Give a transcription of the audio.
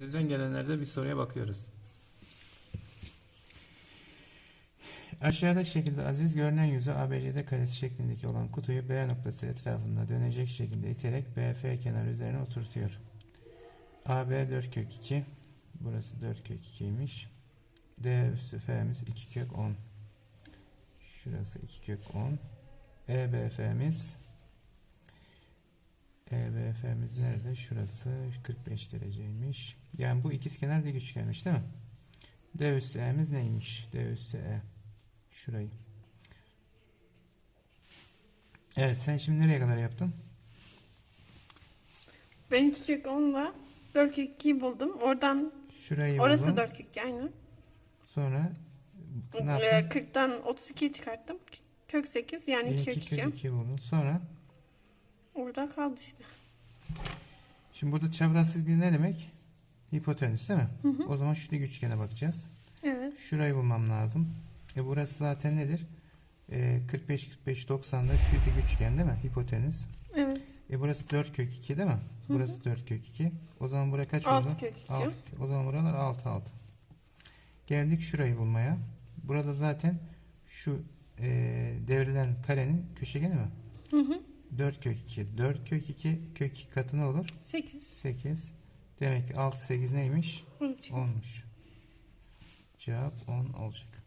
Sizden gelenlerde bir soruya bakıyoruz. Aşağıda şekilde aziz görünen yüzü ABCD karesi şeklindeki olan kutuyu B noktası etrafında dönecek şekilde iterek BF kenarı üzerine oturtuyor. AB 4 kök 2. Burası 4 kök 2'ymiş. D üssü F'miz 2 kök 10. Şurası 2 kök 10. EBF'miz EBF'miz nerede? Şurası 45 dereceymiş. Yani bu ikizkenar dik üçgenmiş değil mi? D üssü E'miz neymiş? D üssü E. Şurayı. Evet sen şimdi nereye kadar yaptın? Ben 2 kök 10'la 4 kök 2'yi buldum. Oradan Şurayı orası buldun. da 4 kök 2 aynı. Sonra ne Ee, yaptın? 40'tan 32'yi çıkarttım. Kök 8 yani 2 kök 2. kök 2 buldun. Sonra Orada kaldı işte. şimdi burada çaprazlık ne demek? Hipotenüs değil mi? O zaman şu dik üçgene bakacağız. Evet. Şurayı bulmam lazım. E burası zaten nedir? E, 45 45 90'da şu dik üçgen değil mi? Hipotenüs. Evet. E burası 4 kök 2 değil mi? Burası 4 kök 2. O zaman buraya kaç oldu? kök iki. 6. O zaman buralar 6 6. Geldik şurayı bulmaya. Burada zaten şu e, devrilen karenin köşegeni mi? Hı hı. 4 kök 2. 4 kök 2 kök 2 katı ne olur? 8. 8. Demek ki 6 8 neymiş? 13. 10'muş. Cevap 10 olacak.